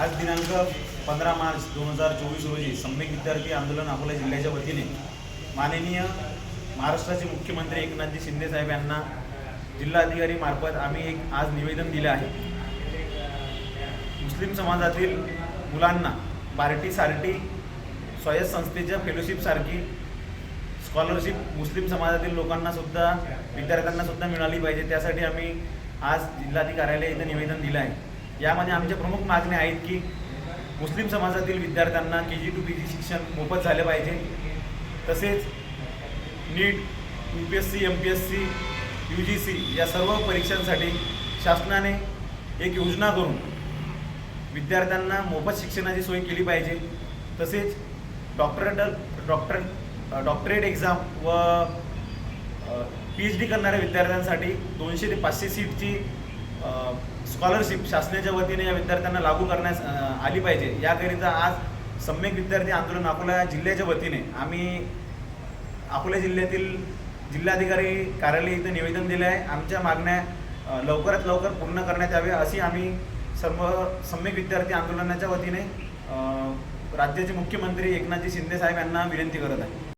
आज दिनांक पंधरा मार्च दोन हजार चोवीस रोजी सम्यक विद्यार्थी आंदोलन अकोला जिल्ह्याच्या वतीने माननीय महाराष्ट्राचे मुख्यमंत्री एकनाथजी शिंदे साहेब यांना जिल्हाधिकारी मार्फत आम्ही एक आज निवेदन दिले आहे. मुस्लिम समाजातील मुलांना बार्टी सारटी स्वायत्त संस्थेच्या फेलोशिपसारखी स्कॉलरशिप मुस्लिम समाजातील लोकांना सुद्धा विद्यार्थ्यांना सुद्धा मिळाली पाहिजे. त्यासाठी आम्ही आज जिल्हाधिकारी कार्यालय इथं निवेदन दिलं आहे. यामध्ये आमच्या प्रमुख मागण्या आहेत की मुस्लिम समाजातील विद्यार्थ्यांना के जी टू पी जी शिक्षण मोफत झाले पाहिजे. तसेच NEET U P S C M P S C U G C या सर्व परीक्षांसाठी शासनाने एक योजना करून विद्यार्थ्यांना मोफत शिक्षणाची सोय केली पाहिजे. तसेच डॉक्टरेटल डॉक्टर डॉक्टरेट एक्झाम व पी एच डी करणाऱ्या विद्यार्थ्यांसाठी दोनशे ते पाचशे सीटची स्कॉलरशिप शासनाच्या वतीने या विद्यार्थ्यांना लागू करण्यास आली पाहिजे. याकरिता आज सम्यक विद्यार्थी आंदोलन अकोला जिल्ह्याच्या वतीने आम्ही अकोला जिल्ह्यातील जिल्हाधिकारी कार्यालय इथं निवेदन दिलं आहे. आमच्या मागण्या लवकरात लवकर पूर्ण करण्यात याव्या अशी आम्ही सर्व सम्यक विद्यार्थी आंदोलनाच्या वतीने राज्याचे मुख्यमंत्री एकनाथजी शिंदे साहेब यांना विनंती करत आहे.